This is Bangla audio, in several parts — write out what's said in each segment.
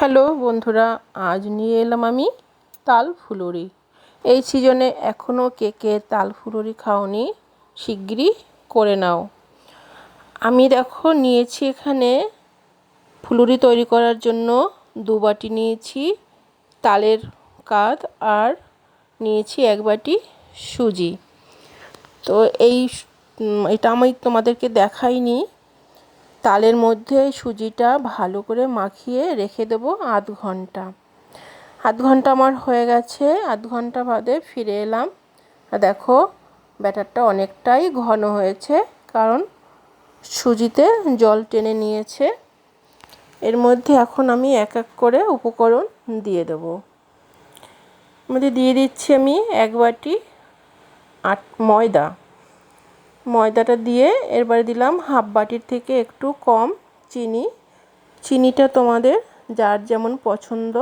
হ্যালো বন্ধুরা, আজ নিয়ে এলাম আমি তাল ফুলুরি। এই সিজনে এখনও কে কে তাল ফুলুরি খাওনি শিগগিরই করে নাও। আমি দেখো নিয়েছি এখানে ফুলুরি তৈরি করার জন্য দু বাটি নিয়েছি তালের কাঁধ আর নিয়েছি এক বাটি সুজি। তো এই এটা আমি তোমাদেরকে দেখাইনি। তালের মধ্যে সুজিটা ভালো করে মাখিয়ে রেখে দেবো আধ ঘণ্টা। আধ ঘণ্টা আমার হয়ে গেছে, আধ ঘণ্টা বাদে ফিরে এলাম। দেখো, ব্যাটারটা অনেকটাই ঘন হয়েছে, কারণ সুজিতে জল টেনে নিয়েছে। এর মধ্যে এখন আমি এক এক করে উপকরণ দিয়ে দেব। মধ্যে দিয়ে দিচ্ছি আমি এক বাটি আট ময়দা। ময়দাটা দিয়ে এরপরে দিলাম হাফ বাটির থেকে একটু কম চিনি। চিনিটা তোমাদের যার যেমন পছন্দ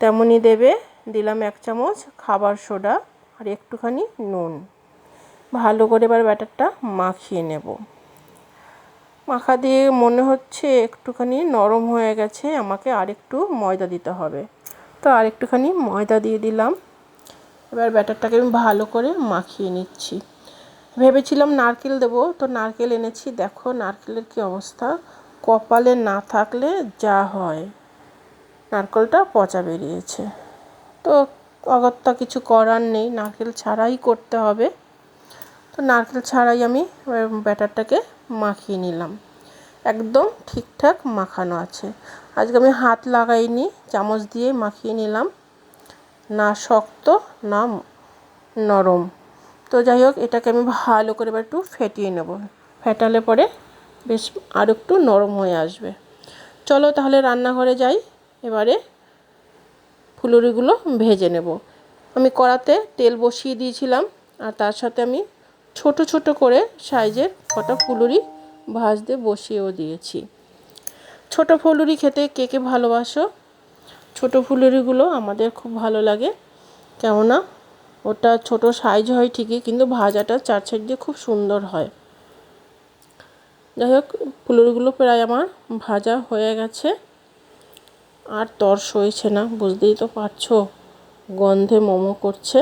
তেমনই দেবে। দিলাম এক চামচ খাবার সোডা আর একটুখানি নুন। ভালো করে এবার ব্যাটারটা মাখিয়ে নেব। মাখা দিয়ে মনে হচ্ছে একটুখানি নরম হয়ে গেছে, আমাকে আরেকটু ময়দা দিতে হবে। তো আর একটুখানি ময়দা দিয়ে দিলাম। এবার ব্যাটারটাকে আমি ভালো করে মাখিয়ে নিচ্ছি। ভেবেছিলাম নারকেল দেবো, তো নারকেল এনেছি। দেখো নারকেলের কি অবস্থা। কপালে না থাকলে যা হয়। নারকেলটা পচা বেরিয়েছে। তো অগত্যা কিছু করার নেই, নারকেল ছাড়াই করতে হবে। তো নারকেল ছাড়াই আমি ব্যাটারটাকে মাখিয়ে নিলাম। একদম ঠিকঠাক মাখানো আছে। আজকে আমি হাত লাগাইনি, চামচ দিয়ে মাখিয়ে নিলাম। না শক্ত, না নরম। তো যাই হোক এটাকে আমি ভালো করে এবার একটু ফেটিয়ে নেব। ফেটালে পরে বেশ আর একটু নরম হয়ে আসবে। চলো তাহলে রান্নাঘরে যাই, এবারে ফুলুরিগুলো ভেজে নেব। আমি কড়াতে তেল বসিয়ে দিয়েছিলাম, আর তার সাথে আমি ছোট ছোট করে সাইজের কটা ফুলুরি ভাজতে বসিয়েও দিয়েছি। ছোট ফুলুরি খেতে কে কে ভালোবাসো? ছোট ফুলুরিগুলো আমাদের খুব ভালো লাগে। কেননা ওটা ছোট সাইজ হয় ঠিকই, কিন্তু ভাজাটা চার সাইড দিয়ে খুব সুন্দর হয়। যাই হোক ফুলুরিগুলো প্রায় আমার ভাজা হয়ে গেছে। আর তর সইছে না, বুঝতেই তো পারছ গন্ধে মোমো করছে।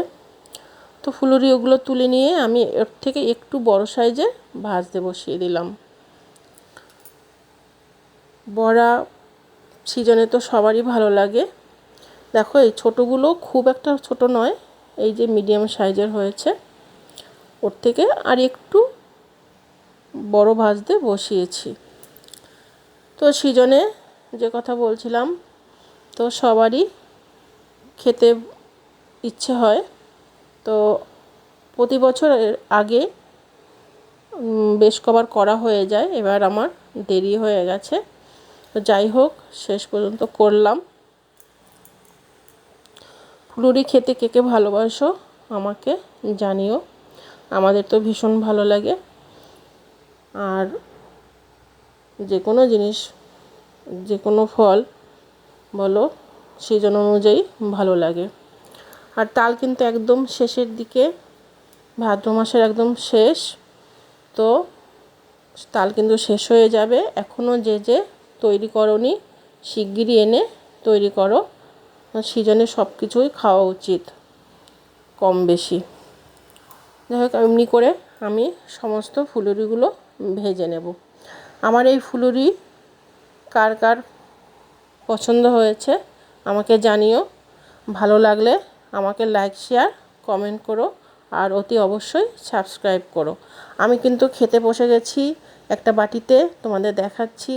তো ফুলুরি ওগুলো তুলে নিয়ে আমি এর থেকে একটু বড় সাইজে ভাজতে বসিয়ে দিলাম। বড়া সিজনে তো সবারই ভালো লাগে। দেখো এই ছোটোগুলো খুব একটা ছোট নয় এই যে মিডিয়াম সাইজের হয়েছে, ওর থেকে আর একটু বড় ভাজতে বসিয়েছি। তো সিজনে যে কথা বলছিলাম, তো সবারই খেতে ইচ্ছে হয়। তো প্রতি বছর আগে বেশ কবার করা হয়ে যায়, এবার আমার দেরি হয়ে গেছে। তো যাই হোক, শেষ পর্যন্ত করলাম। ফুলুরি খেতে কে কে ভালোবাসো আমাকে জানিও। আমাদের তো ভীষণ ভালো লাগে। আর যে কোনো জিনিস যে কোনো ফল বলো, সিজন অনুযায়ী ভালো লাগে। আর তাল কিন্তু একদম শেষের দিকে, ভাদ্র মাসের একদম শেষ। তো তাল কিন্তু শেষ হয়ে যাবে। এখনও যে যে তৈরি করনি, শিগগিরই এনে তৈরি করো। সিজনে সব কিছুই খাওয়া উচিত, কম বেশি। যাই হোক, এমনি করে আমি সমস্ত ফুলুরিগুলো ভেজে নেব। আমার এই ফুলুরি কার কার পছন্দ হয়েছে আমাকে জানিও। ভালো লাগলে আমাকে লাইক, শেয়ার, কমেন্ট করো আর অতি অবশ্যই সাবস্ক্রাইব করো। আমি কিন্তু খেতে বসে গেছি, একটা বাটিতে তোমাদের দেখাচ্ছি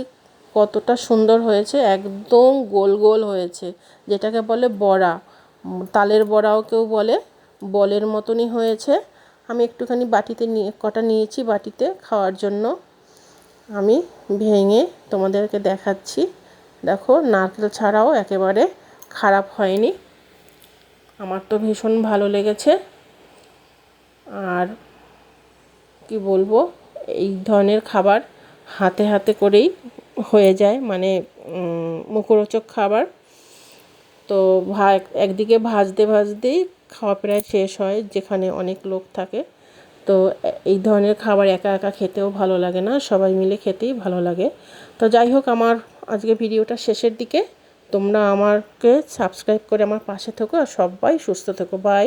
কতটা সুন্দর হয়েছে, একদম গোল গোল হয়েছে। যেটাকে বলে বড়া। তালের বড়াও কেউ বলে, বলের মতনই হয়েছে। আমি একটুখানি বাটিতে নিয়ে, কটা নিয়েছি বাটিতে খাওয়ার জন্য। আমি ভেঙে তোমাদেরকে দেখাচ্ছি। দেখো, নারকেল ছাড়াও একেবারে খারাপ হয়নি। আমার তো ভীষণ ভালো লেগেছে। আর কি বলব, এই ধরনের খাবার হাতে হাতে করেই হয়ে যায় মানে মুখরোচক খাবার। তো ভা একদিকে ভাজতে ভাজতেই খাওয়া প্রায় শেষ হয়, যেখানে অনেক লোক থাকে। তো এই ধরনের খাবার একা একা খেতেও ভালো লাগে না, সবাই মিলে খেতেই ভালো লাগে। তো যাই হোক, আমার আজকে ভিডিওটা শেষের দিকে। তোমরা আমাকে সাবস্ক্রাইব করে আমার পাশে থেকো আর সবাই সুস্থ থেকো। বাই।